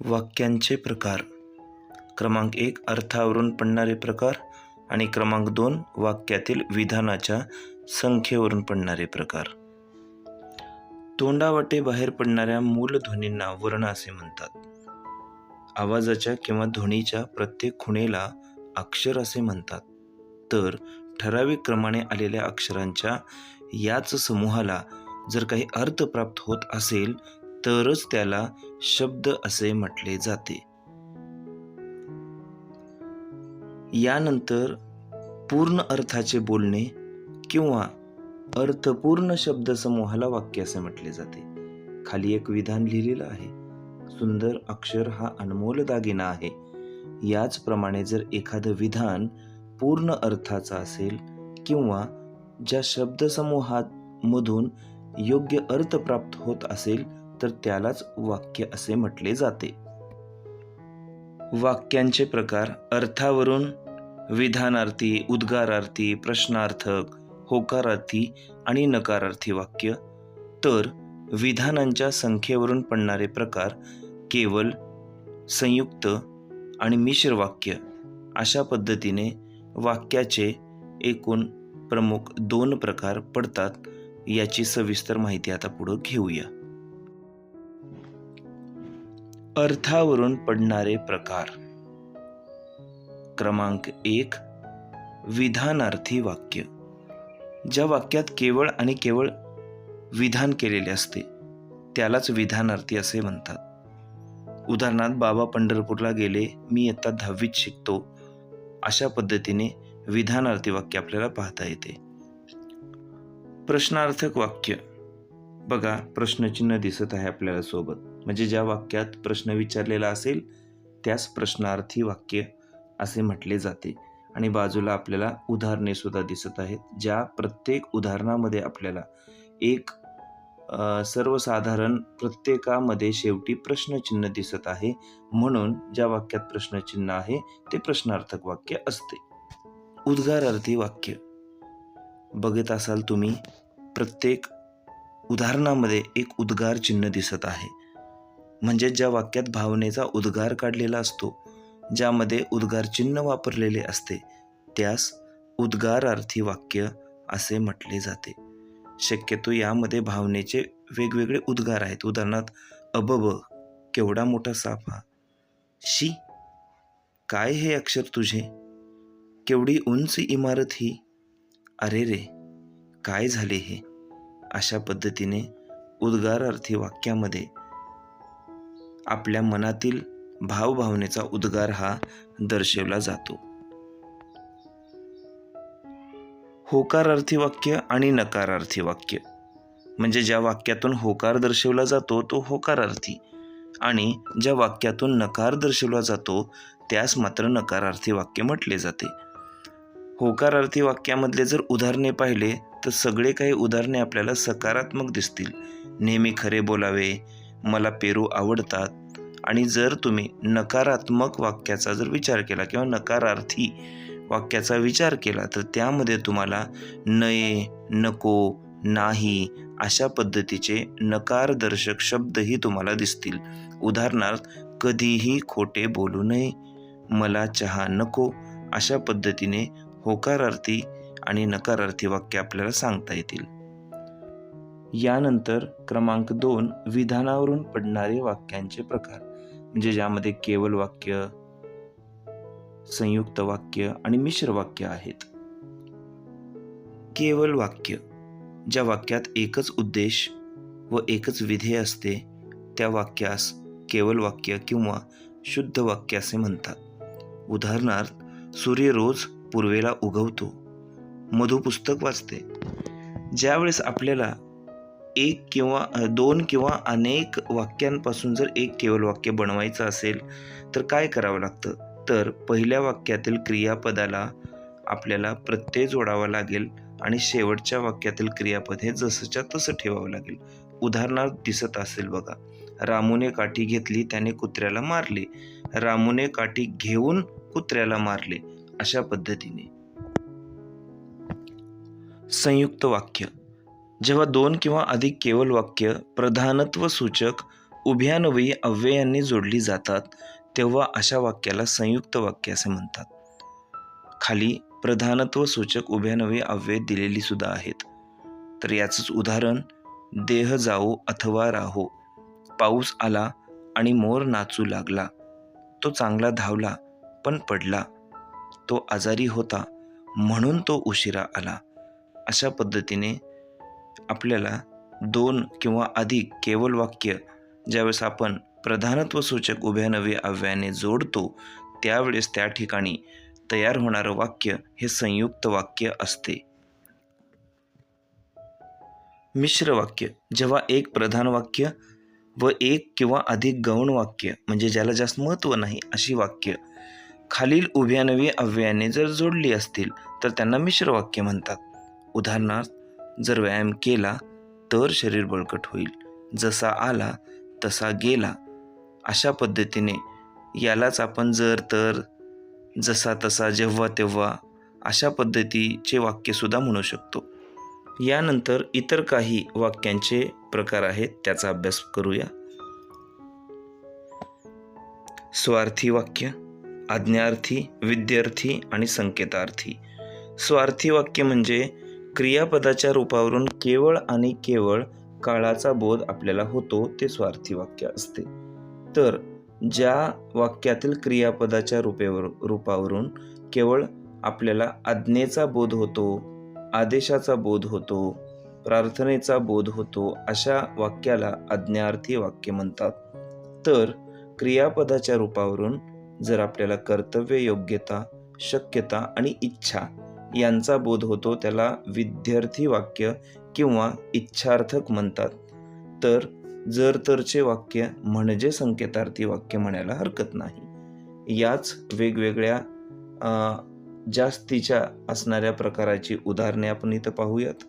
वाक्यांचे प्रकार. क्रमांक एक अर्थावरून पडणारे प्रकार आणि क्रमांक दोन वाक्यातील विधानाच्या संख्येवरून पडणारे प्रकार. तोंडावाटे बाहेर पडणाऱ्या मूलध्वनींना वर्ण असे म्हणतात. आवाजाच्या किंवा ध्वनीच्या प्रत्येक खुणेला अक्षर असे म्हणतात. तर ठराविक क्रमाने आलेल्या अक्षरांच्या याच समूहाला जर काही अर्थ प्राप्त होत असेल तरच त्याला शब्द असे म्हटले जाते. यानंतर पूर्ण अर्थाचे बोलणे किंवा अर्थपूर्ण शब्दसमूहाला वाक्य असे म्हटले जाते. खाली एक विधान लिहिलेलं आहे. सुंदर अक्षर हा अनमोल दागिना आहे. याचप्रमाणे जर एखादं विधान पूर्ण अर्थाचा असेल किंवा ज्या शब्दसमूहात मधून योग्य अर्थ प्राप्त होत असेल तर त्यालाच वाक्य असे म्हटले जाते. वाक्यांचे प्रकार अर्थावरून विधानार्थी उद्गारार्थी प्रश्नार्थक होकारार्थी आणि नकारार्थी वाक्य तर विधानांच्या संख्येवरून पडणारे प्रकार केवल संयुक्त आणि मिश्र वाक्य अशा पद्धतीने वाक्याचे एकूण प्रमुख दोन प्रकार पडतात याची सविस्तर माहिती आता पुढं घेऊया. अर्थावरून पडणारे प्रकार. क्रमांक एक विधानार्थी वाक्य. ज्या वाक्यात केवळ आणि केवळ विधान केलेले असते त्यालाच विधानार्थी असे म्हणतात. उदाहरणार्थ बाबा पंढरपूरला गेले मी इयत्ता दहावीत शिकतो अशा पद्धतीने विधानार्थी वाक्य आपल्याला पाहता येते. प्रश्नार्थक वाक्य. बघा प्रश्नचिन्ह दिसत आहे आपल्याला सोबत. म्हणजे ज्या वाक्यात प्रश्न विचारलेला असेल त्यास प्रश्नार्थी वाक्य असे म्हटले जाते. आणि बाजूला आपल्याला उदाहरणेसुद्धा दिसत आहेत ज्या प्रत्येक उदाहरणामध्ये आपल्याला एक सर्वसाधारण प्रत्येकामध्ये शेवटी प्रश्नचिन्ह दिसत आहे. म्हणून ज्या वाक्यात प्रश्नचिन्ह आहे ते प्रश्नार्थक वाक्य असते. उद्गारार्थी वाक्य. बघत असाल तुम्ही प्रत्येक उदाहरणामध्ये एक उद्गार चिन्ह दिसत आहे. म्हणजे ज्या वाक्यात भावनेचा उद्गार काढलेला असतो ज्यामध्ये उद्गार चिन्ह वापरलेले असते त्यास उद्गारार्थी वाक्य असे म्हटले जाते. शक्यतो यामध्ये भावनेचे वेगवेगळे उद्गार आहेत. उदाहरणार्थ अबब केवढा मोठा साप हा. शी काय हे अक्षर तुझे? केवढी उंच इमारत ही. अरे रे काय झाले हे? अशा पद्धतीने उद्गारार्थी वाक्यामध्ये आपल्या मनातील भावभावनेचा उद्गार हा दर्शवला जातो. होकारार्थी वाक्य आणि नकारार्थी वाक्य. म्हणजे ज्या वाक्यातून होकार दर्शवला जातो तो होकारार्थी. आणि ज्या वाक्यातून नकार दर्शवला जातो त्यास मात्र नकारार्थी वाक्य म्हटले जाते. होकारार्थी वाक्यामधले जर उदाहरणे पाहिले तर सगळे काही उदाहरणे आपल्याला सकारात्मक दिसतील. नेहमी खरे बोलावे मला पेरू आवडतात. आणि जर तुम्ही नकारात्मक वाक्याचा जर विचार केला किंवा नकारार्थी वाक्याचा विचार केला तर त्यामध्ये तुम्हाला नये नको नाही अशा पद्धतीचे नकारदर्शक शब्दही तुम्हाला दिसतील. उदाहरणार्थ कधीही खोटे बोलू नये मला चहा नको अशा पद्धतीने होकारार्थी आणि नकारार्थी वाक्य आपल्याला सांगता येतील. यानंतर क्रमांक दोन विधानावरून पडणारे वाक्यांचे प्रकार म्हणजे ज्यामध्ये केवळ वाक्य संयुक्त वाक्य आणि मिश्र वाक्य आहेत. केवळ वाक्य ज्या वाक्यात एकच उद्देश व एकच विधेय असते त्या वाक्यास केवळ वाक्य किंवा शुद्ध वाक्य असे म्हणतात. उदाहरणार्थ सूर्य रोज पूर्वेला उगवतो. मधु पुस्तक वाचते. ज्यावेळेस आपल्याला एक किंवा दोन किंवा अनेक वाक्यांपासून जर एक केवळ वाक्य बनवायचं असेल तर काय करावं लागतं? तर पहिल्या वाक्यातील क्रियापदाला आपल्याला प्रत्यय जोडावा लागेल आणि शेवटच्या वाक्यातील क्रियापद हे जसंच्या तसं ठेवावं लागेल. उदाहरणार्थ दिसत असेल बघा. रामूने काठी घेतली त्याने कुत्र्याला मारले. रामूने काठी घेऊन कुत्र्याला मारले. अशा पद्धतीने. संयुक्त वाक्य. जेव्हा दोन किंवा अधिक केवल वाक्य प्रधानत्व सूचक उभयान्वयी अव्ययांनी जोडली जातात तेव्हा अशा वाक्याला संयुक्त वाक्य असे म्हणतात. खाली प्रधानत्व सूचक उभयान्वयी अव्यय दिलेली सुद्धा आहेत. तर याचंच उदाहरण देह जाओ अथवा राहो. पाऊस आला आणि मोर नाचू लागला. तो चांगला धावला पण पडला. तो आजारी होता म्हणून तो उशिरा आला. अशा पद्धतीने आपल्याला दोन किंवा अधिक केवळ वाक्य ज्यावेळेस आपण प्रधानत्व सूचक उभ्या नवे अव्याने जोडतो त्यावेळेस त्या ठिकाणी तयार होणारं वाक्य हे संयुक्त वाक्य असते. मिश्र वाक्य जेव्हा एक प्रधान वाक्य व एक किंवा अधिक गौण वाक्य म्हणजे ज्याला जास्त महत्त्व नाही अशी वाक्य खालील उभ्यानवी अव्ययाने जर जोडली असतील तर त्यांना मिश्र वाक्य म्हणतात. उदाहरणार्थ जर व्यायाम केला तर शरीर बळकट होईल. जसा आला तसा गेला. अशा पद्धतीने यालाच आपण जर तर जसा तसा जेव्हा तेव्हा अशा पद्धतीचे वाक्यसुद्धा म्हणू शकतो. यानंतर इतर काही वाक्यांचे प्रकार आहेत त्याचा अभ्यास करूया. स्वार्थी वाक्य. आज्ञार्थी विद्यार्थी आणि संकेतार्थी. स्वार्थी वाक्य म्हणजे क्रियापदाच्या रूपावरून केवळ आणि केवळ काळाचा बोध आपल्याला होतो ते स्वार्थी वाक्य असते. तर ज्या वाक्यातील क्रियापदाच्या रूपेवर रूपावरून केवळ आपल्याला आज्ञेचा बोध होतो आदेशाचा बोध होतो प्रार्थनेचा बोध होतो अशा वाक्याला आज्ञार्थी वाक्य म्हणतात. तर क्रियापदाच्या रूपावरून जर आपल्याला कर्तव्य योग्यता शक्यता आणि इच्छा यांचा बोध होतो त्याला विद्यार्थी वाक्य किंवा इच्छार्थक म्हणतात. तर जर तरचे वाक्य म्हणजे संकेतार्थी वाक्य म्हणायला हरकत नाही. याच वेगवेगळ्या जास्तीच्या असणाऱ्या प्रकाराची उदाहरणे आपण इथं पाहूयात.